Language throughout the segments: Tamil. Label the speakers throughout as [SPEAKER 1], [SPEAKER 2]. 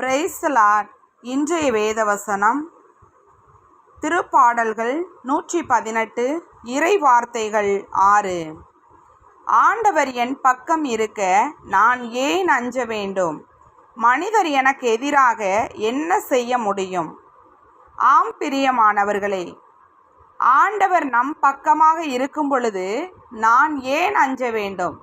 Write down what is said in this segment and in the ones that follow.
[SPEAKER 1] பிரைஸ்லாட் இன்றைய வேதவசனம். திருப்பாடல்கள் நூற்றி பதினெட்டு இறை வார்த்தைகள் ஆறு. ஆண்டவர் என் பக்கம் இருக்க நான் ஏன் அஞ்ச வேண்டும்? மனிதர் எனக்கு எதிராக என்ன செய்ய முடியும்? ஆம் பிரியமானவர்களே ஆண்டவர் நம் பக்கமாக இருக்கும் பொழுது நான் ஏன் அஞ்ச வேண்டும்?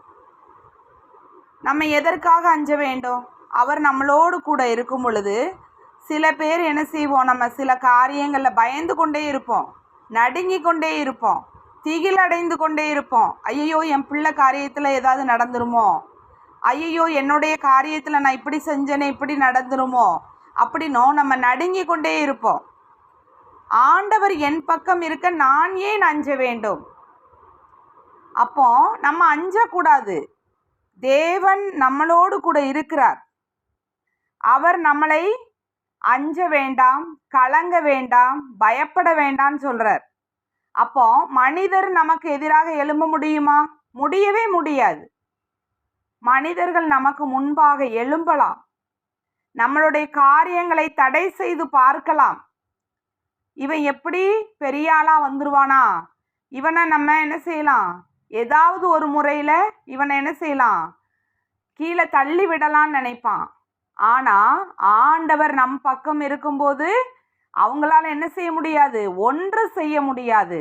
[SPEAKER 1] நம்ம எதற்காக அஞ்ச வேண்டும்? அவர் நம்மளோடு கூட இருக்கும் பொழுது சில பேர் என்ன செய்வோம் நம்ம சில காரியங்களில் பயந்து கொண்டே இருப்போம் நடுங்கி கொண்டே இருப்போம் திகிலடைந்து கொண்டே இருப்போம். ஐயோ என் பிள்ளை காரியத்தில் ஏதாவது நடந்துருமோ? ஐயோ என்னுடைய காரியத்தில் நான் இப்படி செஞ்சேனே இப்படி நடந்துருமோ? அப்படின்னும் நம்ம நடுங்கி கொண்டே இருப்போம். ஆண்டவர் என் பக்கம் இருக்க நான் ஏன் அஞ்ச வேண்டும்? அப்போ நம்ம அஞ்சக்கூடாது. தேவன் நம்மளோடு கூட இருக்கிறார். அவர் நம்மளை அஞ்ச வேண்டாம் கலங்க வேண்டாம் பயப்பட வேண்டாம்னு சொல்றார். அப்போ மனிதர் நமக்கு எதிராக எழும்ப முடியுமா? முடியவே முடியாது. மனிதர்கள் நமக்கு முன்பாக எழும்பலாம். நம்மளுடைய காரியங்களை தடை செய்து பார்க்கலாம். இவன் எப்படி பெரிய ஆளா வந்துருவானா? இவனை நம்ம என்ன செய்யலாம்? ஏதாவது ஒரு முறையில் இவனை என்ன செய்யலாம்? கீழே தள்ளி விடலான்னு நினைப்பான். ஆனால் ஆண்டவர் நம் பக்கம் இருக்கும்போது அவங்களால என்ன செய்ய முடியாது? ஒன்று செய்ய முடியாது.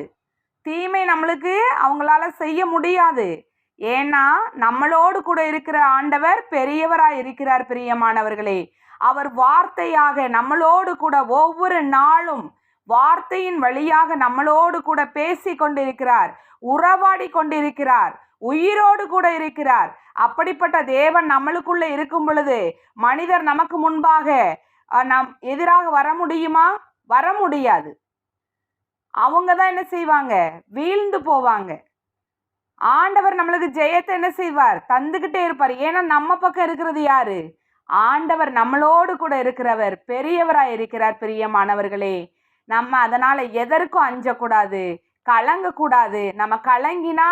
[SPEAKER 1] தீமை நம்மளுக்கு அவங்களால செய்ய முடியாது. ஏன்னா நம்மளோடு கூட இருக்கிற ஆண்டவர் பெரியவராய் இருக்கிறார் பிரியமானவர்களே. அவர் வார்த்தையாக நம்மளோடு கூட ஒவ்வொரு நாளும் வார்த்தையின் வழியாக நம்மளோடு கூட பேசி கொண்டிருக்கிறார் உறவாடி கொண்டிருக்கிறார் உயிரோடு கூட இருக்கிறார். அப்படிப்பட்ட தேவன் நம்மளுக்குள்ள இருக்கும் பொழுது மனிதர் நமக்கு முன்பாக நம் எதிராக வர முடியுமா? வர முடியாது. அவங்க தான் என்ன செய்வாங்க? வீழ்ந்து போவாங்க. ஆண்டவர் நம்மளுக்கு ஜெயத்தை என்ன செய்வார்? தந்துக்கிட்டே இருப்பார். ஏன்னா நம்ம பக்கம் இருக்கிறது யாரு? ஆண்டவர் நம்மளோடு கூட இருக்கிறவர் பெரியவராக இருக்கிறார் பிரியமானவர்களே. நம்ம அதனால எதற்கும் அஞ்சக்கூடாது கலங்கக்கூடாது. நம்ம கலங்கினா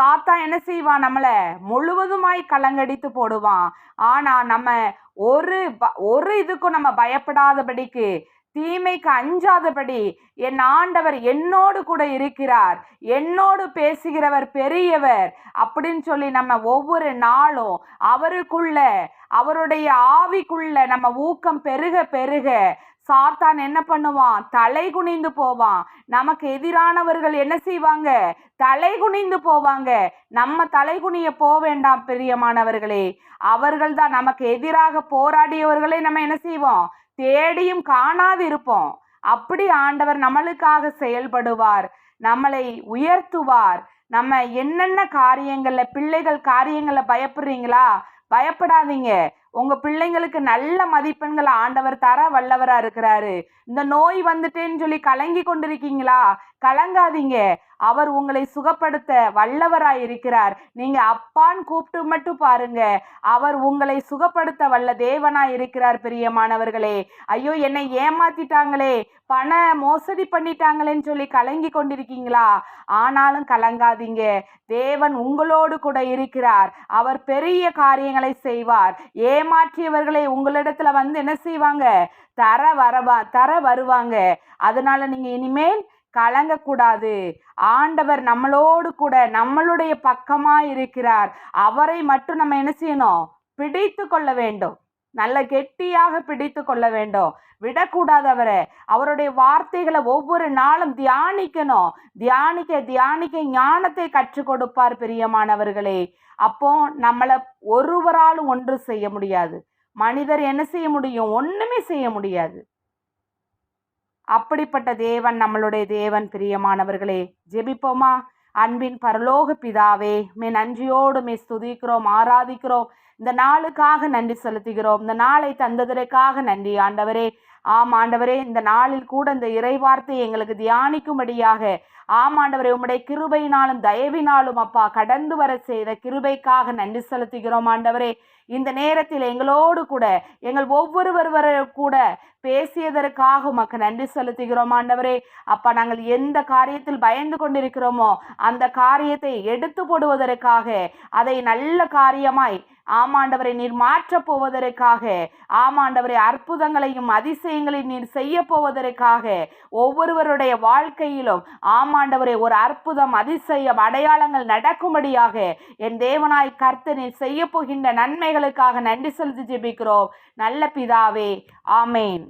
[SPEAKER 1] சாத்தா என்ன செய்வான்? நம்மளை முழுவதுமாய் கலங்கடித்து போடுவான். ஆனா நம்ம ஒரு ப- ஒரு இதுக்கும் நம்ம பயப்படாதபடிக்கு தீமைக்கு அஞ்சாதபடி என் ஆண்டவர் என்னோடு கூட இருக்கிறார். என்னோடு பேசுகிறவர் பெரியவர் அப்படின்னு சொல்லி நம்ம ஒவ்வொரு நாளும் அவருக்குள்ள அவருடைய ஆவிக்குள்ள நம்ம ஊக்கம் பெருக பெருக சாத்தான் என்ன பண்ணுவான்? தலை குனிந்து போவான். நமக்கு எதிரானவர்கள் என்ன செய்வாங்க? தலை குனிந்து போவாங்க. நம்ம தலை குனிய போக வேண்டாம் பிரியமானவர்களே. அவர்கள் தான் நமக்கு எதிராக போராடியவர்களை நம்ம என்ன செய்வோம்? தேடியும் காணாது இருப்போம் அப்படி ஆண்டவர் நம்மளுக்காக செயல்படுவார். நம்மளை உயர்த்துவார். நம்ம என்னென்ன காரியங்களில் பிள்ளைகள் காரியங்களில் பயப்படுறீங்களா? பயப்படாதீங்க. உங்க பிள்ளைங்களுக்கு நல்ல மதிப்பெண்களை ஆண்டவர் தர வல்லவரா இருக்கிறாரு. இந்த நோய் வந்துட்டேன்னு சொல்லி கலங்கி கொண்டிருக்கீங்களா? கலங்காதீங்க. அவர் உங்களை சுகப்படுத்த வல்லவராய் இருக்கிறார். நீங்க அப்பான்னு கூப்பிட்டு மட்டும் பாருங்க. அவர் உங்களை சுகப்படுத்த வல்ல தேவனாய் இருக்கிறார் பிரியமானவர்களே. ஐயோ என்னை ஏமாத்திட்டாங்களே. பண மோசடி பண்ணிட்டாங்களேன்னு சொல்லி கலங்கி கொண்டிருக்கீங்களா? ஆனாலும் கலங்காதீங்க. தேவன் உங்களோடு கூட இருக்கிறார். அவர் பெரிய காரியங்களை செய்வார். ஏமாற்றியவர்களை உங்களிடத்துல வந்து என்ன செய்வாங்க? தர வரவா தர வருவாங்க. அதனால நீங்க இனிமேல் கலங்கக்கூடாது. ஆண்டவர் நம்மளோடு கூட நம்மளுடைய பக்கமா இருக்கிறார். அவரை மட்டும் நம்ம என்ன செய்யணும்? பிடித்து கொள்ள வேண்டும். நல்ல கெட்டியாக பிடித்து கொள்ள வேண்டும். விடக்கூடாது அவரை. அவருடைய வார்த்தைகளை ஒவ்வொரு நாளும் தியானிக்கணும். தியானிக்க தியானிக்க ஞானத்தை கற்றுக் கொடுப்பார் பிரியமானவர்களே. அப்போ நம்மளை ஒருவராலும் ஒன்று செய்ய முடியாது. மனிதர் என்ன செய்ய முடியும்? ஒன்றுமே செய்ய முடியாது. அப்படிப்பட்ட தேவன் நம்மளுடைய தேவன் பிரியமானவர்களே. ஜெபிப்போமா? அன்பின் பரலோக பிதாவே மே நன்றியோடு மே ஸ்துதிக்கிறோம் ஆராதிக்கிறோம். இந்த நாளுக்காக நன்றி செலுத்துகிறோம். இந்த நாளை தந்ததற்காக நன்றி. ஆண்டவரே ஆம் ஆண்டவரே இந்த நாளில் கூட இந்த இறைவார்த்தை எங்களுக்கு தியானிக்கும்படியாக. ஆம் ஆண்டவரே உம்முடைய கிருபையினாலும் தயவினாலும் அப்பா கடந்து வர செய்த கிருபைக்காக நன்றி செலுத்துகிறோம் ஆண்டவரே. இந்த நேரத்தில் எங்களோடு கூட எங்கள் ஒவ்வொருவர் கூட பேசியதற்காக உமக்கு நன்றி செலுத்துகிறோம் ஆண்டவரே. அப்பா நாங்கள் எந்த காரியத்தில் பயந்து கொண்டிருக்கிறோமோ அந்த காரியத்தை எடுத்து போடுவதற்காக அதை நல்ல காரியமாய் ஆமாண்டவரை நீர் மாற்றப் போவதற்காக ஆமாண்டவரை அற்புதங்களையும் அதிசயங்களையும் நீர் செய்ய போவதற்காக ஒவ்வொருவருடைய வாழ்க்கையிலும் ஆமாண்டவரை ஒரு அற்புதம் அதிசயம் அடையாளங்கள் நடக்கும்படியாக என் தேவனாய் கர்த்த நீர் செய்ய போகின்ற நன்மைகளுக்காக நன்றி செலுத்தி ஜெபிக்கிறோம். நல்ல பிதாவே ஆமேன்.